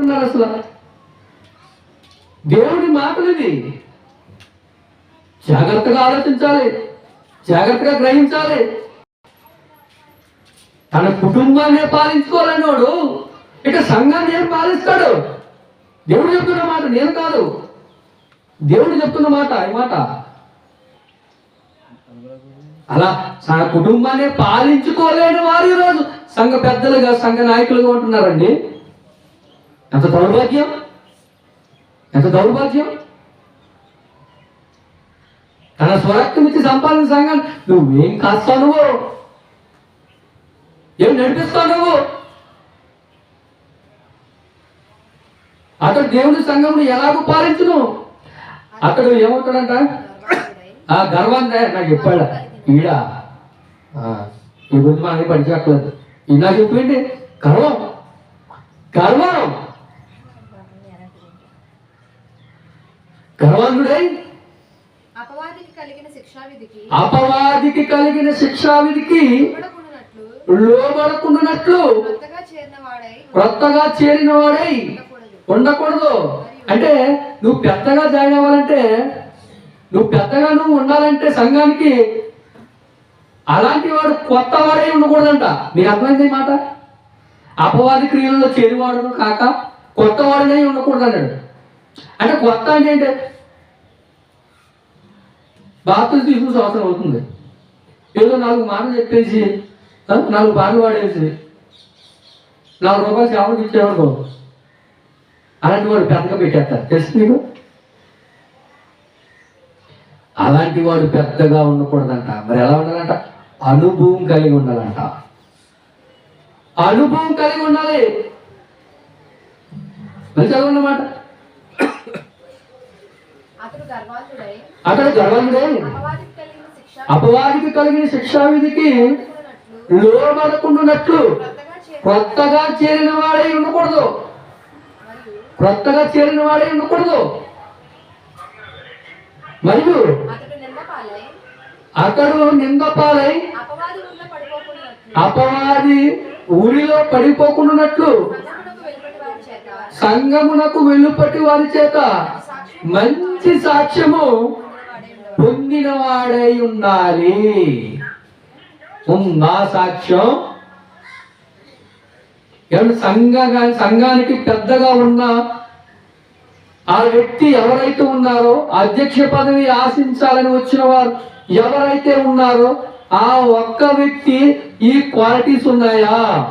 ఉన్నారు అసలు. దేవుడి మాటలు ఇది జాగ్రత్తగా ఆలోచించాలి. జాగ్రత్తగా గ్రహించాలి. తన కుటుంబాన్ని పాలించుకోవాలని వాడు ఇక సంఘాన్ని ఏం పాలిస్తాడు? దేవుడు చెప్తున్న మాట నేను కాదు. దేవుడు చెప్తున్న మాట ఈ మాట. అలా తన కుటుంబాన్ని పాలించుకోలేని వారు ఈరోజు సంఘ పెద్దలుగా సంఘ నాయకులుగా ఉంటున్నారండి. ఎంత దౌర్భాగ్యం? ఎంత దౌర్భాగ్యం? తన స్వరక్తం ఇచ్చి సంపాదన సంఘాన్ని నువ్వేం కాస్తావు నువ్వు? ఏం నడిపిస్తావు నువ్వు? అతడు దేవుని సంఘమును ఎలాగో పాలించును? అతడు ఏమవుతాడంట? ఆ గర్వంగా నాకు చెప్పాడు. ఈడ ఈ గురించి మనకి పనిచేయట్లేదు. ఇలా చెప్పింది గర్వం. గర్వం. గర్వంతుడై అపవాదికి కలిగిన శిక్షా విధికి అపవాదికి కలిగిన శిక్షా విధికి లోబడకుండానట్లు కొత్తగా చేరిన వాడై ఉండకూడదు. అంటే నువ్వు పెద్దగా జాయిన్ అవ్వాలంటే నువ్వు పెద్దగా నువ్వు ఉండాలంటే సంఘానికి అలాంటి వాడు కొత్త వాడే ఉండకూడదంట. మీకు అర్థమైంది మాట? అపవాది క్రియలలో చేరివాడును కాక కొత్త వాడినే ఉండకూడదు అన్నాడు అంటే కొత్త అంటే ఏంటి? బాప్తులు తీసుకుని సంవత్సరం అవుతుంది. ఏదో నాలుగు మాటలు చెప్పేసి నాలుగు పాటలు పాడేసి నాలుగు రూపాయలు సేవలు ఇచ్చేవాడు అలాంటి వాడు పెద్దగా పెట్టేస్తారు. తెలుసు నీకు అలాంటి వాడు పెద్దగా ఉండకూడదంట. మరి ఎలా ఉండాలంట? అనుభవం కలిగి ఉండాలంట. అనుభవం కలిగి ఉండాలి. మరి చదవన్నమాట అతడు గర్వండే అపవాదికి కలిగిన శిక్ష అపవాదికి కలిగిన శిక్షా విధికి ఉండనట్లు లోబడకుండానట్లు కొత్తగా చేరి కొత్తగా చేరిన వాడే ఉండకూడదు. కొత్తగా చేరిన వాడే ఉండకూడదు. మరియు అతడు నింద పాలై అతడు నిందపాలై అపవాది ఊరిలో పడిపోకుండానట్లు సంఘమునకు వెలుపటి వారి చేత మంచి సాక్ష్యము పొందిన వాడై ఉండాలి నా సాక్ష్యం ఎవరు సంఘ సంఘానికి పెద్దగా ఉన్న ఆ వ్యక్తి ఎవరైతే ఉన్నారో అధ్యక్ష పదవి ఆశించాలని వచ్చిన వారు ఎవరైతే ఉన్నారో ఆ ఒక్క వ్యక్తి ఈ క్వాలిటీస్ ఉన్నాయా?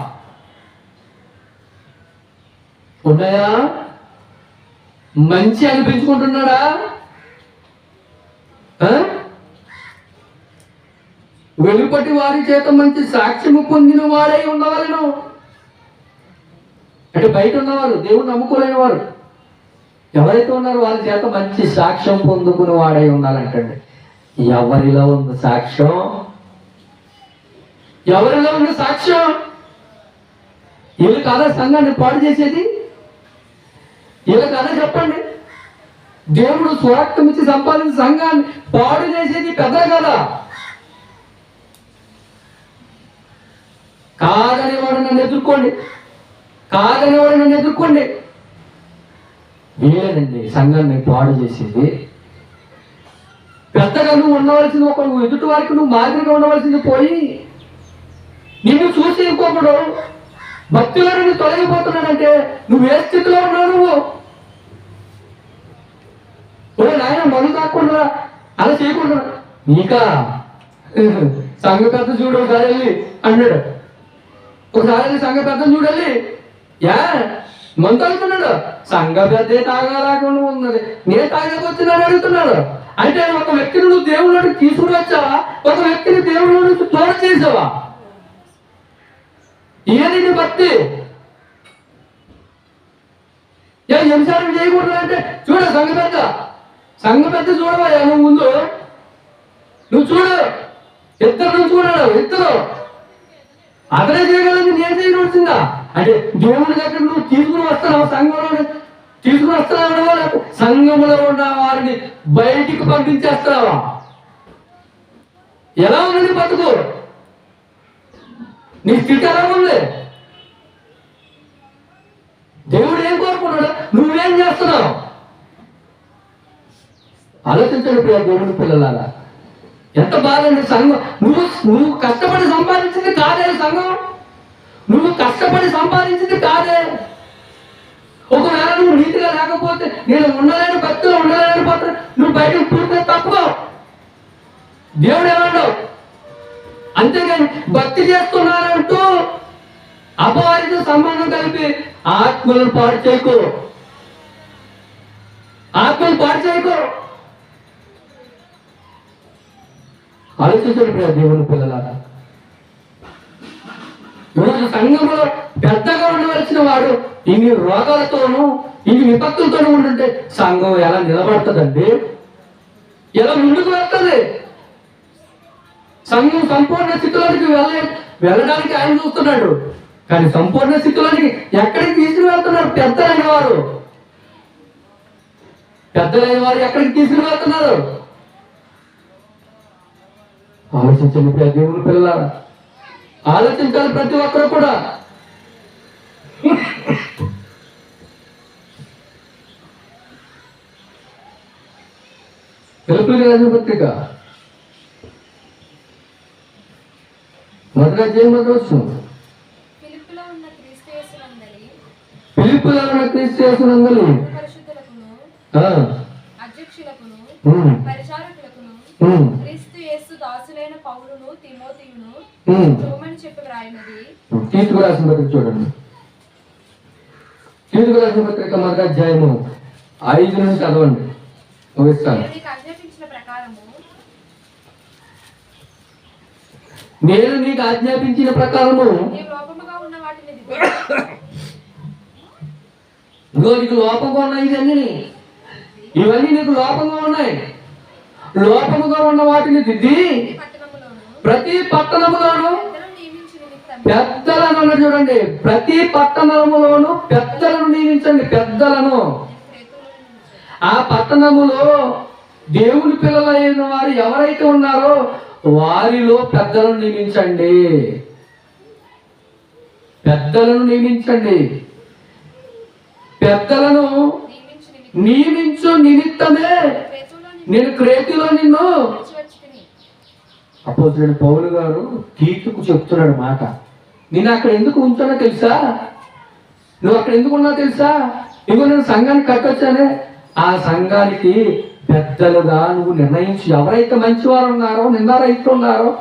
ఉన్నాయా? మంచి అనిపించుకుంటున్నాడా? వెలుపటి వారి చేత మంచి సాక్ష్యము పొందిన వాడై ఉండవాలను అంటే బయట ఉన్నవారు దేవుడు నమ్ముకోలేని వారు. ఎవరైతే ఉన్నారో వాళ్ళ చేత మంచి సాక్ష్యం పొందుకుని వాడై ఉండాలంటండి. ఎవరిలో ఉంది సాక్ష్యం? ఎవరిలో ఉంది సాక్ష్యం? వీళ్ళు కాదా సంఘాన్ని పాడు చేసేది? ఇలా కథ చెప్పండి. దేవుడు స్వరక్తం ఇచ్చి సంపాదించిన సంఘాన్ని పాడు చేసేది పెద్ద కదా. కాదని వాడు నన్ను ఎదుర్కోండి. కాదని వాడు నన్ను ఎదుర్కోండి. వీలేదండి సంఘాన్ని పాడు చేసేది. పెద్దగా నువ్వు ఉండవలసింది ఒక నువ్వు ఎదుటి వారికి నువ్వు మాదిరిగా ఉండవలసింది పోయి నిన్ను చూసి ఇంకొకడు భక్తిలో తొలగిపోతున్నాడంటే నువ్వు ఏ స్థితిలో ఉన్నావు నువ్వు? ఓ నాయన మను కాకుండా అలా చేయకుండా నీకా? సంఘ పెద్ద చూడు ఒకసారి వెళ్ళి అన్నాడు. ఒకసారి వెళ్ళి సంఘ పెద్ద చూడాలి యా మందు తాగుతున్నాడు సంఘ పెద్ద తాగరాకుండా ఉన్నది. నేను తాగేకొచ్చిందని అడుగుతున్నాడు. అంటే ఒక వ్యక్తిని నువ్వు దేవుడు తీసుకుని వచ్చావా ఒక వ్యక్తిని దేవుడు నుంచి తోడ చేసావా? ఏది నీ భక్తి ఏ నిమిషాలు చేయకూడదు అంటే చూడ సంఘ పెద్ద. సంఘం పెద్ద చూడవా? నువ్వు ముందు. నువ్వు చూడు. ఇద్దరు నువ్వు చూడాడు ఇద్దరు. అతనే చేయగలిగింది నేను చేయవలసిందా? అంటే దేవుడి దగ్గర నువ్వు తీసుకుని వస్తున్నావు సంఘంలో తీసుకుని వస్తున్నావా సంఘంలో ఉన్న వారిని బయటికి పంపించేస్తున్నావా? ఎలా ఉంది బతుకు? నీ స్థితి ఎలా ఉంది దేవుడు ఏం కోరుకుంటున్నాడు ఏం చేస్తున్నావు ఆలోచించండి ప్రియ దేవుని పిల్లలారా. ఎంత బాధండి సంఘం. నువ్వు నువ్వు కష్టపడి సంపాదించింది కాదే సంఘం. నువ్వు కష్టపడి సంపాదించింది కాదే. ఒకవేళ నువ్వు నీతిగా లేకపోతే నేను ఉండలేని భక్తులు ఉండలేని పత్ర నువ్వు బయటకు పూర్తి తప్పుకో. దేవుడు ఏమన్నావు అంతేగాని భక్తి చేస్తున్నారంటూ అపవారితో సంబంధం కలిపి ఆత్మలను పాడు చేయకు. ఆత్మలు పాడు చేయకు. ఆలోచించండి ప్రియ దేవుని పిల్లలారా. ఈరోజు సంఘంలో పెద్దగా ఉండవలసిన వాడు ఇన్ని రోగాలతోనూ ఇన్ని విపత్తులతోనూ ఉంటుంటే సంఘం ఎలా నిలబడుతుందండి? ఎలా ముందుకు వెళ్తుంది? సంఘం సంపూర్ణ స్థితిలోనికి వెళ్ళ వెళ్ళడానికి ఆయన చూస్తున్నాడు. కానీ సంపూర్ణ స్థితిలోనికి ఎక్కడికి తీసుకుని వెళ్తున్నారు పెద్దలైన వారు? పెద్దలైన వారు ఎక్కడికి తీసుకుని వెళ్తున్నారు ఆలోచించండి ప్రియ దేవుని పిల్లలారా. ఆలోచించాలి ప్రతి ఒక్కరు కూడా. తెలుపులు రాసిన పత్రిక. మొదట అధ్యాయం యేసునందలి పిలుపులో ఉన్న క్రీస్తు యేసునందలి. పరిశుద్ధులకును అధ్యక్షులకును పరిచారకులకును దాసులైన పౌలును తిమోతియును ఉమ్. రోమని చెప్పి వ్రాయినది. తీర్చుకు రాసిన పత్రిక చూడండి. రాసిన పత్రిక మొదటి అధ్యాయము ఐదు నుంచి చదవండి. ముగిస్తాను నేను నీకు ఆజ్ఞాపించిన ప్రకారము ఇదిగో నీకు లోపంగా ఉన్నాయి ఇవన్నీ. ఇవన్నీ నీకు లోపంగా ఉన్నాయి. లోపముగా ఉన్న వాటిని దిద్ది ప్రతి పట్టణములోను పెద్దలను చూడండి. ప్రతి పట్టణములోను పెద్దలను నియమించండి. పెద్దలను. ఆ పట్టణములో దేవుని పిల్లలైన వారు ఎవరైతే ఉన్నారో వారిలో పెద్దలను నియమించండి. పెద్దలను నియమించండి. పెద్దలను నియమించి నిమిత్తం నియమించు నిమిత్తమే నేను క్రేతిలో నిన్ను. నిలిచి పౌలు గారు తీర్చుకు చెప్తున్నాడు మాట. నేను అక్కడ ఎందుకు ఉంచానో తెలుసా? నువ్వు అక్కడ ఎందుకు ఉన్నావు తెలుసా? ఇంకో నేను సంఘానికి కట్టొచ్చానే. ఆ సంఘానికి పెద్దలుగా నువ్వు నిర్ణయించి ఎవరైతే మంచివారు ఉన్నారో నిన్నారైతే ఉన్నారో